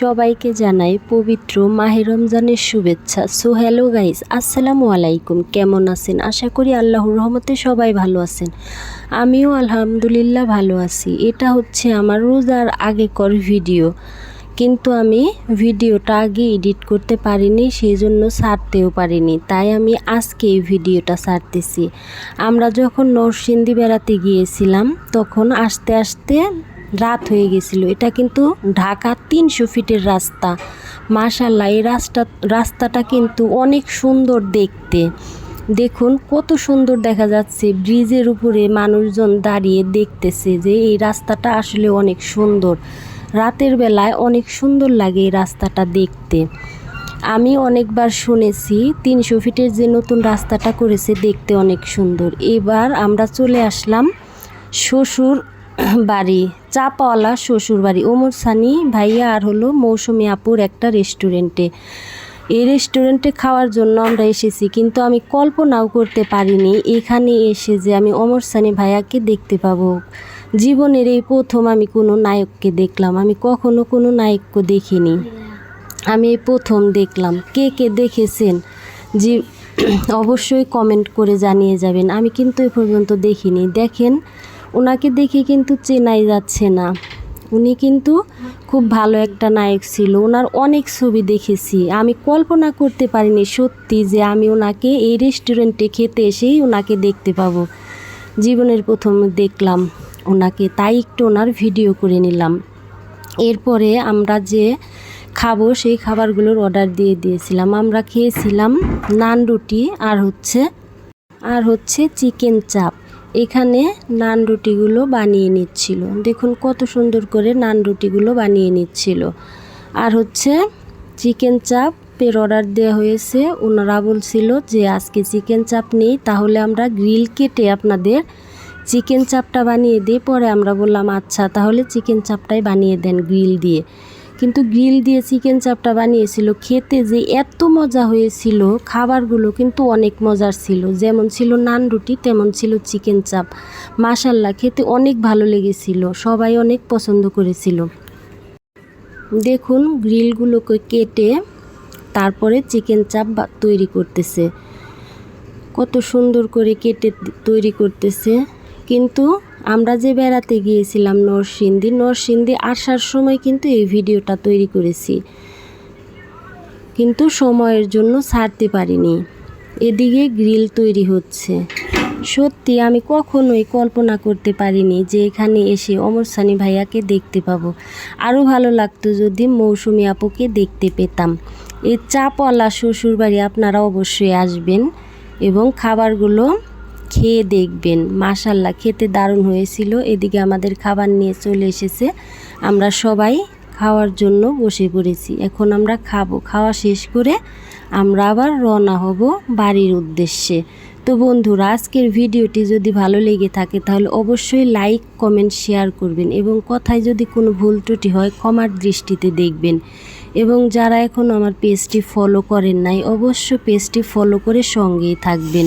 সবাইকে জানাই পবিত্র মাহে রমজানের শুভেচ্ছা। সো হ্যালো গাইস আসসালামু আলাইকুম। কেমন আছেন? আশা করি আল্লাহর রহমতে সবাই ভালো আছেন। আমিও আলহামদুলিল্লাহ ভালো আছি। এটা হচ্ছে আমার রোজার আগেকর ভিডিও। কিন্তু আমি ভিডিওটা আগে এডিট করতে পারিনি সেই জন্য ছাড়তেও পারিনি। তাই আমি আজকে এই ভিডিওটা ছাড়তেছি। আমরা যখন নরসিংদী বেড়াতে গিয়েছিলাম, তখন আস্তে আস্তে রাত হয়ে গেছিল। এটা কিন্তু ঢাকা তিনশো ফিটের রাস্তা। মাশাল্লাহ এই রাস্তা, রাস্তাটা কিন্তু অনেক সুন্দর দেখতে। দেখুন, কত সুন্দর দেখা যাচ্ছে। ব্রিজের উপরে মানুষজন দাঁড়িয়ে দেখতেছে যে এই রাস্তাটা আসলে অনেক সুন্দর। রাতের বেলায় অনেক সুন্দর লাগে এই রাস্তাটা দেখতে। আমি অনেকবার শুনেছি, তিনশো ফিটের যে নতুন রাস্তাটা করেছে দেখতে অনেক সুন্দর। এবার আমরা চলে আসলাম শ্বশুর বাড়ি। চাপাওয়ালা শ্বশুর বাড়ি। ওমর সানি ভাইয়া আর হলো মৌসুমি আপুর একটা রেস্টুরেন্টে। এই রেস্টুরেন্টে খাওয়ার জন্য আমরা এসেছি, কিন্তু আমি কল্পনাও করতে পারিনি এখানে এসে যে আমি অমর সানি ভাইয়াকে দেখতে পাবো। জীবনের এই প্রথম আমি কোনো নায়ককে দেখলাম, আমি কখনো কোনো নায়ককে দেখিনি। আমি এই প্রথম দেখলাম। কে কে দেখেছেন? যে অবশ্যই কমেন্ট করে জানিয়ে যাবেন। আমি কিন্তু এ পর্যন্ত দেখিনি। দেখেন ওনাকে দেখে কিন্তু চেনাই যাচ্ছে না। উনি কিন্তু খুব ভালো একটা নায়ক ছিল। ওনার অনেক ছবি দেখেছি। আমি কল্পনা করতে পারিনি সত্যি যে আমি ওনাকে এই রেস্টুরেন্টে খেতে এসেই ওনাকে দেখতে পাবো। জীবনের প্রথম দেখলাম ওনাকে, তাই একটু ওনার ভিডিও করে নিলাম। এরপরে আমরা যে খাব সেই খাবারগুলোর অর্ডার দিয়ে দিয়েছিলাম। আমরা খেয়েছিলাম নান রুটি আর হচ্ছে আর হচ্ছে চিকেন চাপ। এখানে নান রুটিগুলো বানিয়ে নিচ্ছিল। দেখুন কত সুন্দর করে নান রুটিগুলো বানিয়ে নিচ্ছিল। আর হচ্ছে চিকেন চাপের অর্ডার দেওয়া হয়েছে। ওনারা বলছিল যে, আজকে চিকেন চাপ নেই, তাহলে আমরা গ্রিল কেটে আপনাদের চিকেন চাপটা বানিয়ে দিই। পরে আমরা বললাম আচ্ছা তাহলে চিকেন চাপটাই বানিয়ে দেন গ্রিল দিয়ে। কিন্তু গ্রিল দিয়ে চিকেন চাপটা বানিয়েছিল। খেতে যে এত মজা হয়েছিল, খাবারগুলো কিন্তু অনেক মজার ছিল। যেমন ছিল নান রুটি, তেমন ছিল চিকেন চাপ। মাসাল্লাহ খেতে অনেক ভালো লেগেছিল। সবাই অনেক পছন্দ করেছিল। দেখুন গ্রিলগুলোকে কেটে তারপরে চিকেন চাপ তৈরি করতেছে। কত সুন্দর করে কেটে তৈরি করতেছে। কিন্তু আমরা যে বেড়াতে গিয়েছিলাম নরসিংদী নরসিংদী আসার সময় কিন্তু এই ভিডিওটা তৈরি করেছি। কিন্তু সময়ের জন্য ছাড়তে পারিনি। এদিকে গ্রিল তৈরি হচ্ছে। সত্যি আমি কখনোই কল্পনা করতে পারিনি যে এখানে এসে অমর সানি ভাইয়াকে দেখতে পাবো। আরও ভালো লাগতো যদি মৌসুমি আপুকে দেখতে পেতাম। এই চাপওয়ালা শ্বশুরবাড়ি আপনারা অবশ্যই আসবেন এবং খাবারগুলো খেয়ে দেখবেন। মাশাল্লাহ, খেতে দারুণ হয়েছিল। এদিকে আমাদের খাবার নিয়ে চলে এসেছে। আমরা সবাই খাওয়ার জন্য বসে পড়েছি। এখন আমরা খাব। খাওয়া শেষ করে আমরা আবার রওনা হব বাড়ির উদ্দেশ্যে। তো বন্ধুরা, আজকের ভিডিওটি যদি ভালো লেগে থাকে, তাহলে অবশ্যই লাইক, কমেন্ট, শেয়ার করবেন এবং কথায় যদি কোনো ভুল ত্রুটি হয়, ক্ষমার দৃষ্টিতে দেখবেন। এবং যারা এখন আমার পেজটি ফলো করেন নাই অবশ্য পেজটি ফলো করে সঙ্গেই থাকবেন।